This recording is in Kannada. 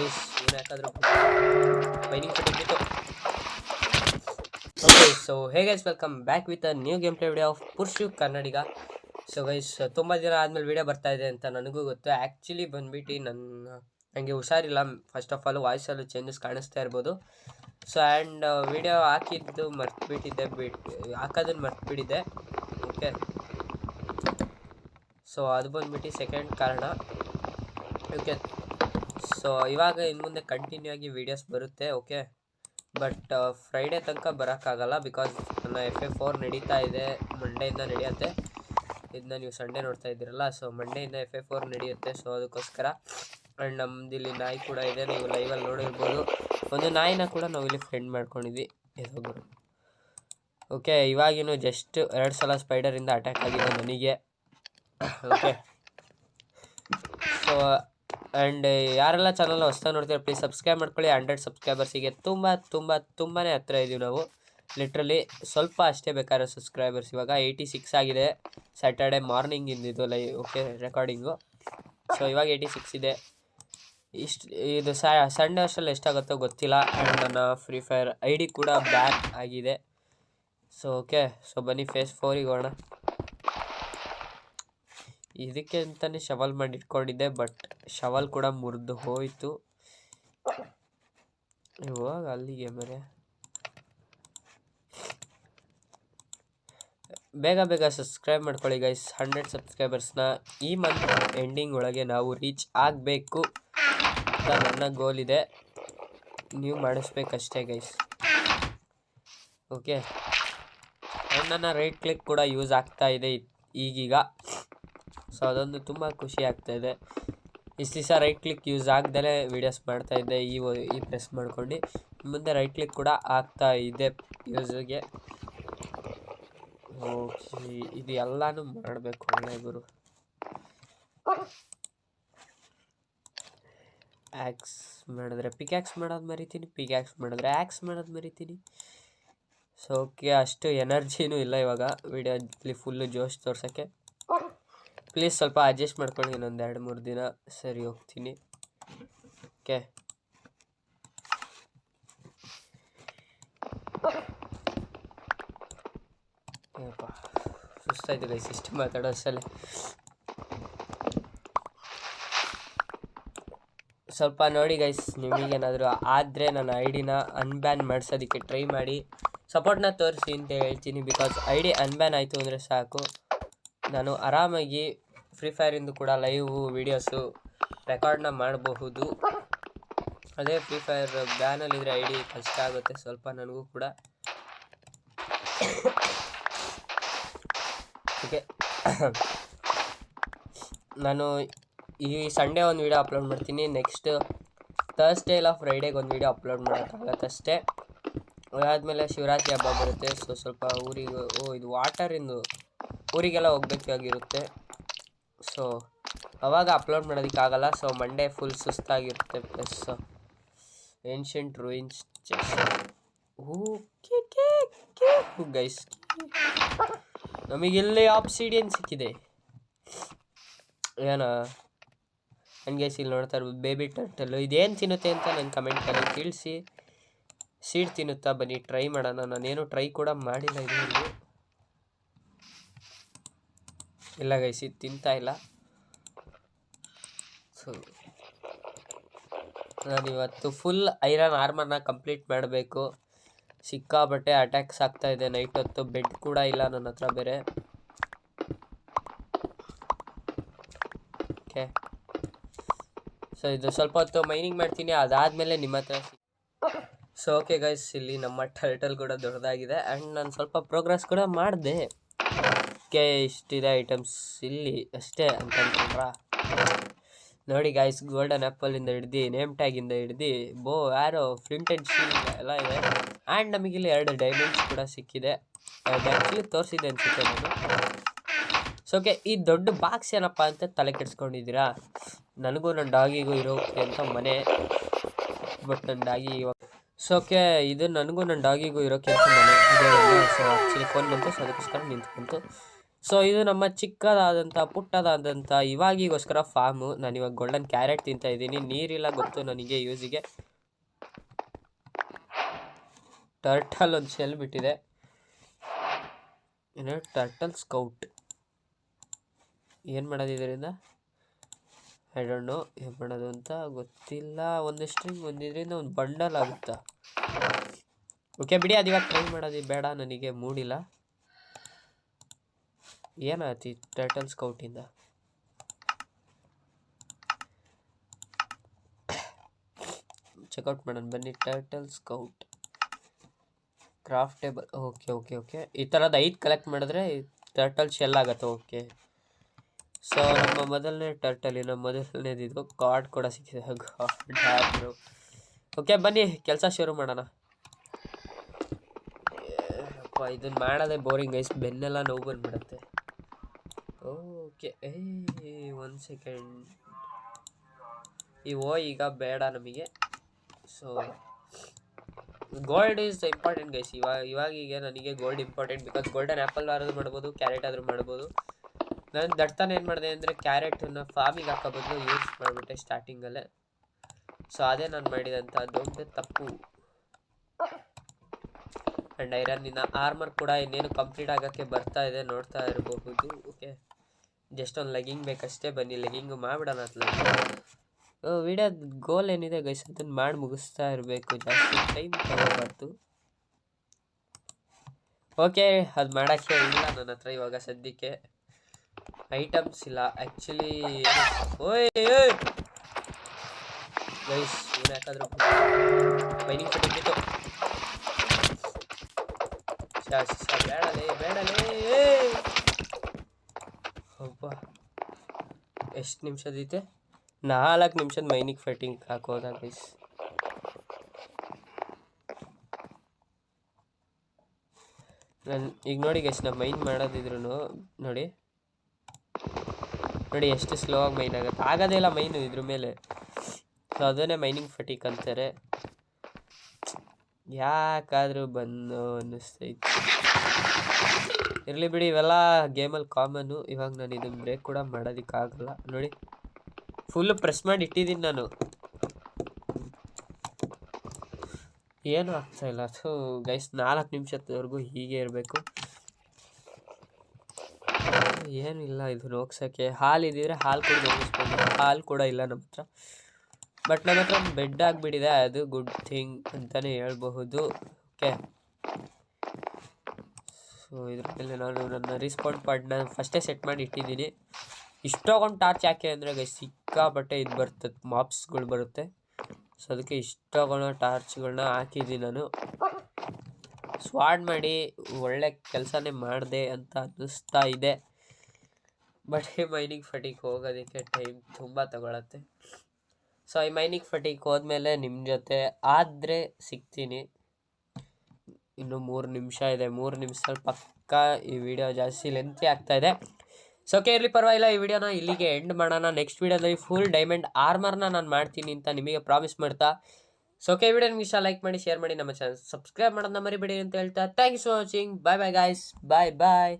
ಗೈಸ್ ಏನು ಯಾಕಾದ್ರೂ mining okay so hey guys welcome back with a new gameplay video of Purshu Kannadiga so guys ತುಂಬ ದಿನ ಆದಮೇಲೆ ವಿಡಿಯೋ ಬರ್ತಾ ಇದೆ ಅಂತ ನನಗೂ ಗೊತ್ತು. ಆ್ಯಕ್ಚುಲಿ ಬಂದ್ಬಿಟ್ಟು ನನ್ನ ನನಗೆ ಹುಷಾರಿಲ್ಲ. ಫಸ್ಟ್ ಆಫ್ ಆಲ್ ವಾಯ್ಸಲ್ಲೂ ಚೇಂಜಸ್ ಕಾಣಿಸ್ತಾ ಇರ್ಬೋದು. ಸೊ ಆ್ಯಂಡ್ ವಿಡಿಯೋ ಹಾಕಿದ್ದು ಮರ್ತ್ಬಿಟ್ಟಿದ್ದೆ. ಬಿಟ್ಟು ಹಾಕೋದನ್ನು ಮರ್ತ್ಬಿಟ್ಟಿದ್ದೆ. ಓಕೆ ಸೊ ಅದು ಬಂದ್ಬಿಟ್ಟು ಸೆಕೆಂಡ್ ಕಾರಣ. ಓಕೆ ಸೊ ಇವಾಗ ಇನ್ನು ಮುಂದೆ ಕಂಟಿನ್ಯೂ ಆಗಿ ವೀಡಿಯೋಸ್ ಬರುತ್ತೆ ಓಕೆ ಬಟ್ ಫ್ರೈಡೇ ತನಕ ಬರೋಕ್ಕಾಗಲ್ಲ ಬಿಕಾಸ್ ನನ್ನ ಎಫ್ ಎ ಫೋರ್ ನಡೀತಾ ಇದೆ ಮಂಡೆಯಿಂದ ನಡೆಯುತ್ತೆ. ಇದನ್ನ ನೀವು ಸಂಡೇ ನೋಡ್ತಾ ಇದ್ದೀರಲ್ಲ ಸೊ ಮಂಡೆಯಿಂದ ಎಫ್ ಎ ಫೋರ್ ನಡೆಯುತ್ತೆ ಸೊ ಅದಕ್ಕೋಸ್ಕರ. ಆ್ಯಂಡ್ ನಮ್ದು ಇಲ್ಲಿ ನಾಯಿ ಕೂಡ ಇದೆ, ನೀವು ಲೈವಲ್ಲಿ ನೋಡಿರ್ಬೋದು. ಒಂದು ನಾಯಿನ ಕೂಡ ನಾವು ಇಲ್ಲಿ ಫ್ರೆಂಡ್ ಮಾಡ್ಕೊಂಡಿದ್ವಿ ಇದೊಬ್ಬರು ಓಕೆ ಇವಾಗಿನೂ ಜಸ್ಟ್ ಎರಡು ಸಲ ಸ್ಪೈಡರಿಂದ ಅಟ್ಯಾಕ್ ಆಗಿದೆ ನನಗೆ ಓಕೆ ಸೊ ಆ್ಯಂಡ್ ಯಾರೆಲ್ಲ ಚಾನಲ್ನ ಹೊಸ್ದಾಗಿ ನೋಡ್ತೀರಾ ಪ್ಲೀಸ್ ಸಬ್ಸ್ಕ್ರೈಬ್ ಮಾಡ್ಕೊಳ್ಳಿ. ಹಂಡ್ರೆಡ್ ಸಬ್ಸ್ಕ್ರೈಬರ್ಸಿಗೆ ತುಂಬ ತುಂಬ ತುಂಬಾ ಹತ್ತಿರ ಇದ್ದೀವಿ ನಾವು. ಲಿಟ್ರಲಿ ಸ್ವಲ್ಪ ಅಷ್ಟೇ ಬೇಕಾದ್ರೆ ಸಬ್ಸ್ಕ್ರೈಬರ್ಸ್ ಇವಾಗ ಏಯ್ಟಿ ಸಿಕ್ಸ್ ಆಗಿದೆ. ಸ್ಯಾಟರ್ಡೆ ಮಾರ್ನಿಂಗ್ ಇದು ಲೈವ್ ಓಕೆ ರೆಕಾರ್ಡಿಂಗು ಸೊ ಇವಾಗ ಏಯ್ಟಿ ಸಿಕ್ಸ್ ಇದೆ. ಇಷ್ಟು, ಇದು ಸಂಡೇ ಅಷ್ಟರಲ್ಲಿ ಎಷ್ಟಾಗುತ್ತೋ ಗೊತ್ತಿಲ್ಲ. ಆ್ಯಂಡ್ ನನ್ನ ಫ್ರೀ ಫೈರ್ ಐ ಕೂಡ ಬ್ಯಾನ್ ಆಗಿದೆ. ಸೊ ಓಕೆ ಸೊ ಬನ್ನಿ ಫೇಸ್ ಫೋರಿಗೆ ಹೋಗೋಣ. ಇದಕ್ಕೆ ಅಂತಾನೆ ಶವಲ್ ಮಾಡಿ ಇಟ್ಕೊಂಡಿದ್ದೆ ಬಟ್ ಶವಲ್ ಕೂಡ ಮುರಿದು ಹೋಯ್ತು. ಇವಾಗ ಅಲ್ಲಿಗೆ ಮರೆ ಬೇಗ ಬೇಗ ಸಬ್ಸ್ಕ್ರೈಬ್ ಮಾಡ್ಕೊಳ್ಳಿ ಗೈಸ್ ಹಂಡ್ರೆಡ್ ಸಬ್ಸ್ಕ್ರೈಬರ್ಸ್ನ ಈ ಮಂತ್ ಎಂಡಿಂಗ್ ಒಳಗೆ ನಾವು ರೀಚ್ ಆಗಬೇಕು ಅಂತ ನನ್ನ ಗೋಲ್ ಇದೆ. ನೀವು ಮಾಡಿಸ್ಬೇಕಷ್ಟೇ ಗೈಸ್ ಓಕೆ ನನ್ನ ರೈಟ್ ಕ್ಲಿಕ್ ಕೂಡ ಯೂಸ್ ಆಗ್ತಾ ಇದೆ ಇದ್- ಈಗೀಗ. ಸೊ ಅದೊಂದು ತುಂಬ ಖುಷಿ ಆಗ್ತಾ ಇದೆ. ಇಷ್ಟು ದಿವಸ ರೈಟ್ ಕ್ಲಿಕ್ ಯೂಸ್ ಆಗ್ದಲೇ ವೀಡಿಯೋಸ್ ಮಾಡ್ತಾ ಇದ್ದೆ. ಈ ಈ ಪ್ರೆಸ್ ಮಾಡ್ಕೊಂಡು. ಮುಂದೆ ರೈಟ್ ಕ್ಲಿಕ್ ಕೂಡ ಆಗ್ತಾ ಇದೆ ಯೂಸ್ಗೆ ಇದು ಎಲ್ಲನೂ ಮಾಡಬೇಕು ಒಳ್ಳೆ ಗುರು. ಆ್ಯಕ್ಸ್ ಮಾಡಿದ್ರೆ ಪಿಕ್ಯಾಕ್ಸ್ ಮಾಡೋದು ಮರಿತೀನಿ ಪಿಕ್ಯಾಕ್ಸ್ ಮಾಡಿದ್ರೆ ಆ್ಯಕ್ಸ್ ಮಾಡೋದು ಮರಿತೀನಿ. ಸೊ ಓಕೆ ಅಷ್ಟು ಎನರ್ಜಿನೂ ಇಲ್ಲ ಇವಾಗ. ವಿಡಿಯೋಲಿ ಫುಲ್ಲು ಜೋಶ್ ತೋರ್ಸೋಕ್ಕೆ. ಪ್ಲೀಸ್ ಸ್ವಲ್ಪ ಅಡ್ಜಸ್ಟ್ ಮಾಡ್ಕೊಳ್ಳಿ ಇನ್ನೊಂದು ಎರಡು, ಮೂರು ದಿನ. ಸರಿ, ಹೋಗ್ತೀನಿ. ಓಕೆ ಸುಸ್ತಾಯ್ತು ಗೈಸ್ ಇಷ್ಟು ಮಾತಾಡೋ ಸಲ ಸ್ವಲ್ಪ ನೋಡಿ ಗೈಸ್ ನಿಮಗೇನಾದರೂ ಆದರೆ ನನ್ನ ಐ ಡಿನ ಅನ್ಬ್ಯಾನ್ ಮಾಡಿಸೋದಕ್ಕೆ ಟ್ರೈ ಮಾಡಿ. ಸಪೋರ್ಟ್ನ ತೋರಿಸಿ ಅಂತ ಹೇಳ್ತೀನಿ ಬಿಕಾಸ್ ಐ ಡಿ ಅನ್ಬ್ಯಾನ್ ಆಯಿತು ಅಂದರೆ ಸಾಕು. ನಾನು ಆರಾಮಾಗಿ ಫ್ರೀ ಫೈರಿಂದು ಕೂಡ ಲೈವು ವೀಡಿಯೋಸು ರೆಕಾರ್ಡ್ನ ಮಾಡಬಹುದು. ಅದೇ ಫ್ರೀ ಫೈರ್ ಬ್ಯಾನಲ್ಲಿದ್ದರೆ ಐ ಡಿ ಕಷ್ಟ ಆಗುತ್ತೆ, ಸ್ವಲ್ಪ ನನಗೂ ಕೂಡ. ಓಕೆ ನಾನು ಈ ಸಂಡೇ ಒಂದು ವೀಡಿಯೋ ಅಪ್ಲೋಡ್ ಮಾಡ್ತೀನಿ ನೆಕ್ಸ್ಟ್ ಥರ್ಸ್ಡೇ ಇಲ್ಲ ಫ್ರೈಡೇಗೆ ಒಂದು ವೀಡಿಯೋ ಅಪ್ಲೋಡ್ ಮಾಡೋಕ್ಕಾಗತ್ತಷ್ಟೇ ಅದಾದಮೇಲೆ ಶಿವರಾತ್ರಿ ಹಬ್ಬ ಬರುತ್ತೆ ಸೊ ಸ್ವಲ್ಪ ಊರಿಗೆ, ಓ, ಇದು ವಾಟರಿಂದು ಊರಿಗೆಲ್ಲ ಹೋಗ್ಬೇಕಾಗಿರುತ್ತೆ ಸೊ ಅವಾಗ ಅಪ್ಲೋಡ್ ಮಾಡೋದಕ್ಕಾಗಲ್ಲ. So Monday full ಸುಸ್ತಾಗಿರುತ್ತೆ plus ancient ruins okay guys ನಮಗಿಲ್ಲಿ ಆಪ್ಸಿಡಿಯನ್ ಸಿಕ್ಕಿದೆ. ಏನ? ನನಗೆ ಇಲ್ಲಿ ನೋಡ್ತಾ ಇರ್ಬೋದು ಬೇಬಿ ಟರ್ಟಲ್ಲು ಇದೇನು ತಿನ್ನುತ್ತೆ ಅಂತ ನನ್ನ ಕಮೆಂಟಲ್ಲಿ ತಿಳಿಸಿ ಸೀಡ್ ತಿನ್ನುತ್ತಾ ಬನ್ನಿ ಟ್ರೈ ಮಾಡೋಣ. ನಾನೇನು ಟ್ರೈ ಕೂಡ ಮಾಡಿಲ್ಲ ಇದುವರೆಗೂ ಇಲ್ಲ ಗೈಸ್, ಇದು ತಿಂತಾ ಇಲ್ಲ. ಸೊ ನಾನಿವತ್ತು ಫುಲ್ ಐರನ್ ಆರ್ಮರ್ನ ಕಂಪ್ಲೀಟ್ ಮಾಡಬೇಕು. ಸಿಕ್ಕಾಬಟ್ಟೆ ಅಟ್ಯಾಕ್ಸ್ ಆಗ್ತಾ ಇದೆ. ನೈಟ್ ಹೊತ್ತು ಬೆಡ್ ಕೂಡ ಇಲ್ಲ ನನ್ನ ಹತ್ರ ಬೇರೆ. ಓಕೆ ಸೊ ಇದು ಸ್ವಲ್ಪ ಹೊತ್ತು ಮೈನಿಂಗ್ ಮಾಡ್ತೀನಿ. ಅದಾದಮೇಲೆ ನಿಮ್ಮ ಹತ್ರ ಸೊ ಓಕೆ ಗೈಸ್ ಇಲ್ಲಿ ನಮ್ಮ ಟರ್ಟಲ್ ಕೂಡ ದೊಡ್ಡದಾಗಿದೆ. ಆ್ಯಂಡ್ ನಾನು ಸ್ವಲ್ಪ ಪ್ರೋಗ್ರೆಸ್ ಕೂಡ ಮಾಡಿದೆ. ಓಕೆ ಇಷ್ಟಿದೆ ಐಟಮ್ಸ್ ಇಲ್ಲಿ ಅಷ್ಟೇ ಅಂತ ಅನ್ಕೊಂಡ್ರಾ? ನೋಡಿ ಗಾಯ್ಸ್ ಗೋಲ್ಡನ್ ಆ್ಯಪಲಿಂದ ಹಿಡ್ದು ನೇಮ್ ಟ್ಯಾಗಿಂದ ಹಿಡ್ದು ಬೋ ಯಾರೋ ಫ್ಲಿಂಟ್ ಆ್ಯಂಡ್ ಶೀಲ್ ಎಲ್ಲ ಇದೆ. ಆ್ಯಂಡ್ ನಮಗಿಲ್ಲಿ ಎರಡು ಡೈಮಂಡ್ಸ್ ಕೂಡ ಸಿಕ್ಕಿದೆ. ಆ್ಯಕ್ಚುಲಿ ತೋರಿಸಿದೆ ಅನ್ಸುತ್ತೆ ನಾನು. ಸೊ ಓಕೆ ಈ ದೊಡ್ಡ ಬಾಕ್ಸ್ ಏನಪ್ಪ ಅಂತ ತಲೆ ಕೆಡ್ಸ್ಕೊಂಡಿದ್ದೀರಾ? ನನಗೂ ನನ್ನ ಡಾಗಿಗೂ ಇರೋಕೆ ಅಂತ ಮನೆ ಬಟ್ ನನ್ನ ಡಾಗಿ ಇವಾಗ ಸೊ ಓಕೆ ಇದು ನನಗೂ ನನ್ನ ಡಾಗಿಗೂ ಇರೋ ಕೆಲಸ ಸೊ ಆ್ಯಕ್ಚುಲಿ ಫೋನ್ ಬಂತು. ಸೊ ಅದಕ್ಕೋಸ್ಕರ ನಿಂತ್ಕೊಂತು. ಸೊ ಇದು ನಮ್ಮ ಚಿಕ್ಕದಾದಂಥ, ಪುಟ್ಟದಾದಂಥ ಇವಾಗಿಗೋಸ್ಕರ ಫಾರ್ಮು ನಾನು ಇವಾಗ ಗೋಲ್ಡನ್ ಕ್ಯಾರೆಟ್ ತಿಂತಾ ಇದ್ದೀನಿ. ನೀರಿಲ್ಲ ಗೊತ್ತು ನನಗೆ ಯೂಸಿಗೆ ಟರ್ಟಲ್ ಒಂದು ಶೆಲ್ ಬಿಟ್ಟಿದೆ. ಏನು ಟರ್ಟಲ್ ಸ್ಕೌಟ್ ಏನು ಮಾಡೋದು ಐ ಡೋಂಟ್ ನೋ ಏನು ಮಾಡೋದು ಅಂತ ಗೊತ್ತಿಲ್ಲ. ಒಂದು ಸ್ಟ್ರಿಂಗ್ ಒಂದು ಇದರಿಂದ ಒಂದು ಬಂಡಲ್ ಆಗುತ್ತಾ? ಓಕೆ ಬಿಡಿ, ಅದು ಇವಾಗ ಟ್ರೈ ಮಾಡೋದು. ಬೇಡ, ನನಗೆ ಮೂಡಿಲ್ಲ. ಏನಾಯ್ತು ಟರ್ಟಲ್ ಸ್ಕೌಟಿಂದ ಚೆಕ್ಔಟ್ ಮಾಡೋಣ. ಬನ್ನಿ turtle scout craftable okay okay okay ಈ ಥರದ ಐದು ಕಲೆಕ್ಟ್ ಮಾಡಿದ್ರೆ ಟರ್ಟಲ್ ಶೆಲ್ ಆಗುತ್ತೆ ಓಕೆ ಸೊ ನಮ್ಮ ಮೊದಲನೇ ಟರ್ಟಲಿನ ಮೊದಲನೇದು ಇದು. ಕಾರ್ಡ್ ಕೂಡ ಸಿಕ್ಕಿದೆ. ಗಾಡ್ ಓಕೆ ಬನ್ನಿ. ಕೆಲಸ ಶುರು ಮಾಡೋಣ. ಇದನ್ನ ಮಾಡೋದೇ ಬೋರಿಂಗ್ ಐಸ್ ಬೆನ್ನೆಲ್ಲ ನೋವು ಬಂದ್ಬಿಡುತ್ತೆ. ಓಕೆ ಏ ಒಂದು ಸೆಕೆಂಡ್ ಓ ಈಗ ಬೇಡ ನಮಗೆ. So gold is important guys ಇವಾಗ ಇವಾಗ ಈಗ ನನಗೆ gold important because golden apple ಆದರೂ ಮಾಡ್ಬೋದು ಕ್ಯಾರೆಟ್ ಆದರೂ ಮಾಡ್ಬೋದು. ನಾನು ದಟ್ತಾನೆ ಏನು ಮಾಡಿದೆ ಅಂದರೆ ಕ್ಯಾರೆಟನ್ನು ಫಾರ್ಮಿಗೆ ಹಾಕೋ ಬದಲು ಯೂಸ್ ಮಾಡಿಬಿಟ್ಟೆ ಸ್ಟಾರ್ಟಿಂಗಲ್ಲೇ ಸೊ ಅದೇ ನಾನು ಮಾಡಿದಂಥ ದೊಡ್ಡ ತಪ್ಪು. ಆ್ಯಂಡ್ ನಿನ್ನ ಆರ್ಮರ್ ಕೂಡ ಇನ್ನೇನು ಕಂಪ್ಲೀಟ್ ಆಗೋಕ್ಕೆ ಬರ್ತಾ ಇದೆ, ನೋಡ್ತಾ ಇರಬಹುದು. ಓಕೆ ಜಸ್ಟ್ ಒಂದು ಲೆಗಿಂಗ್ ಬೇಕಷ್ಟೇ, ಬನ್ನಿ ಲೆಗಿಂಗು ಮಾಡಿಬಿಡೋಣ ಅತ್ಲ ವಿಡಿಯೋ ಗೋಲ್ ಏನಿದೆ ಗೈಸ್ ಅದನ್ನು ಮಾಡಿ ಮುಗಿಸ್ತಾ ಇರಬೇಕು. ಜಾಸ್ತಿ ಟೈಮ್ ತಗೋಬಾರ್ದು. ಓಕೆ ಅದು ಮಾಡೋಕ್ಕೆ ಇಲ್ಲ ನನ್ನ ಹತ್ರ ಇವಾಗ ಸದ್ಯಕ್ಕೆ. ಐಟಮ್ಸ್ ಇಲ್ಲ. ಆ್ಯಕ್ಚುಲಿ ಓಯ್ ಗೈಸ್ ಏನು ಯಾಕಾದ್ರೂ ಮೈನಿಂಗ್ ಕಟ್ಟಿತ್ತು ಬೇಡಲೇ ಬೇಡಲೇ ಒಬ್ಬ ಎಷ್ಟು ನಿಮಿಷದೈತೆ ನಾಲ್ಕು ನಿಮಿಷದ ಮೈನಿಗೆ ಫೈಟಿಂಗ್ ಹಾಕೋದ ಗೈಸ್ ನಾನು, ಈಗ ನೋಡಿ ಗೈಸ್ ನಾವು ಮೈನ್ ಮಾಡೋದಿದ್ರು ನೋಡಿ. ನೋಡಿ, ಎಷ್ಟು ಸ್ಲೋ ಆಗಿ ಮೈನ್ ಆಗುತ್ತೆ. ಆಗೋದೇ ಇಲ್ಲ ಮೈನು ಇದ್ರ ಮೇಲೆ. ಸೊ ಅದನ್ನೇ ಮೈನಿಂಗ್ ಫಟಿಕ್ ಅಂತಾರೆ. ಯಾಕಾದರೂ ಬಂದು ಅನ್ನಿಸ್ತೈತಿ ಇರಲಿ ಬಿಡಿ, ಇವೆಲ್ಲ ಗೇಮಲ್ಲಿ ಕಾಮನ್ನು ಇವಾಗ ನಾನು ಇದನ್ನು ಬ್ರೇಕ್ ಕೂಡ ಮಾಡೋದಕ್ಕಾಗಲ್ಲ ನೋಡಿ ಫುಲ್ಲು ಪ್ರೆಸ್ ಮಾಡಿ ಇಟ್ಟಿದ್ದೀನಿ ನಾನು. ಏನೂ ಆಗ್ತಾ ಇಲ್ಲ. ಸೊ ಗೈಸ್ ನಾಲ್ಕು ನಿಮಿಷದವರೆಗೂ ಹೀಗೆ ಇರಬೇಕು. ಏನಿಲ್ಲ ಇದು ಹೋಗ್ಸೋಕ್ಕೆ ಹಾಲು ಇದ್ದಿದ್ರೆ ಹಾಲು ಕೂಡ ನೋಗಿಸ್ಬೋದು ಹಾಲು ಕೂಡ ಇಲ್ಲ ನಮ್ಮ ಹತ್ರ. ಬಟ್ ನಮ್ಮ ಹತ್ರ ಒಂದು ಬೆಡ್ ಆಗಿಬಿಟ್ಟಿದೆ, ಅದು ಗುಡ್ ಥಿಂಗ್ ಅಂತಲೇ ಹೇಳ್ಬಹುದು. ಓಕೆ ಸೊ ಇದ್ರ ಮೇಲೆ ನಾನು ನನ್ನ ರಿಸ್ಪಾಂಡ್ ಪಾರ್ಟ್ನ ಫಸ್ಟೇ ಸೆಟ್ ಮಾಡಿ ಇಟ್ಟಿದ್ದೀನಿ. ಇಷ್ಟೊಂದು ಟಾರ್ಚ್ ಯಾಕೆ ಅಂದರೆ ಸಿಕ್ಕಾಪಟ್ಟೆ ಇದು ಬರ್ತದೆ ಮಾಪ್ಸ್ಗಳು ಬರುತ್ತೆ. ಸೊ ಅದಕ್ಕೆ ಇಷ್ಟೊಂದು ಟಾರ್ಚ್ಗಳನ್ನ ಹಾಕಿದ್ದೀನಿ ನಾನು. ಸ್ವಾಡ್ ಮಾಡಿ ಒಳ್ಳೆ ಕೆಲಸನೇ ಮಾಡಿದೆ ಅಂತ ಅನ್ನಿಸ್ತಾ ಇದೆ. ಬಟ್ ಮೈನಿಂಗ್ ಫಟಿಗೆ ಹೋಗೋದಕ್ಕೆ ಟೈಮ್ ತುಂಬ ತಗೊಳತ್ತೆ. ಸೊ ಈ ಮೈನಿಂಗ್ ಫಟೀಕ್ ಹೋದ್ಮೇಲೆ ನಿಮ್ಮ ಜೊತೆ ಆದರೆ ಸಿಗ್ತೀನಿ. ಇನ್ನು ಮೂರು ನಿಮಿಷ ಇದೆ. ಮೂರು ನಿಮಿಷದಲ್ಲಿ ಪಕ್ಕ ಈ ವಿಡಿಯೋ ಜಾಸ್ತಿ ಲೆಂತಿ ಆಗ್ತಾ ಇದೆ. ಸೊ ಓಕೆ ಇರಲಿ, ಪರವಾಗಿಲ್ಲ. ಈ ವಿಡಿಯೋನ ಇಲ್ಲಿಗೆ ಎಂಡ್ ಮಾಡೋಣ. ನೆಕ್ಸ್ಟ್ ವಿಡಿಯೋದಲ್ಲಿ ಫುಲ್ ಡೈಮಂಡ್ ಆರ್ಮರ್ನ ನಾನು ಮಾಡ್ತೀನಿ ಅಂತ ನಿಮಗೆ ಪ್ರಾಮಿಸ್ ಮಾಡ್ತಾ. ಸೊ ಓಕೆ ವಿಡಿಯೋ ಇಷ್ಟ ಲೈಕ್ ಮಾಡಿ ಶೇರ್ ಮಾಡಿ. ನಮ್ಮ ಚಾನಲ್ ಸಬ್ಸ್ಕ್ರೈಬ್ ಮಾಡೋದನ್ನ ಮರಿಬೇಡಿ ಅಂತ ಹೇಳ್ತಾ. Thank you watching bye bye guys bye bye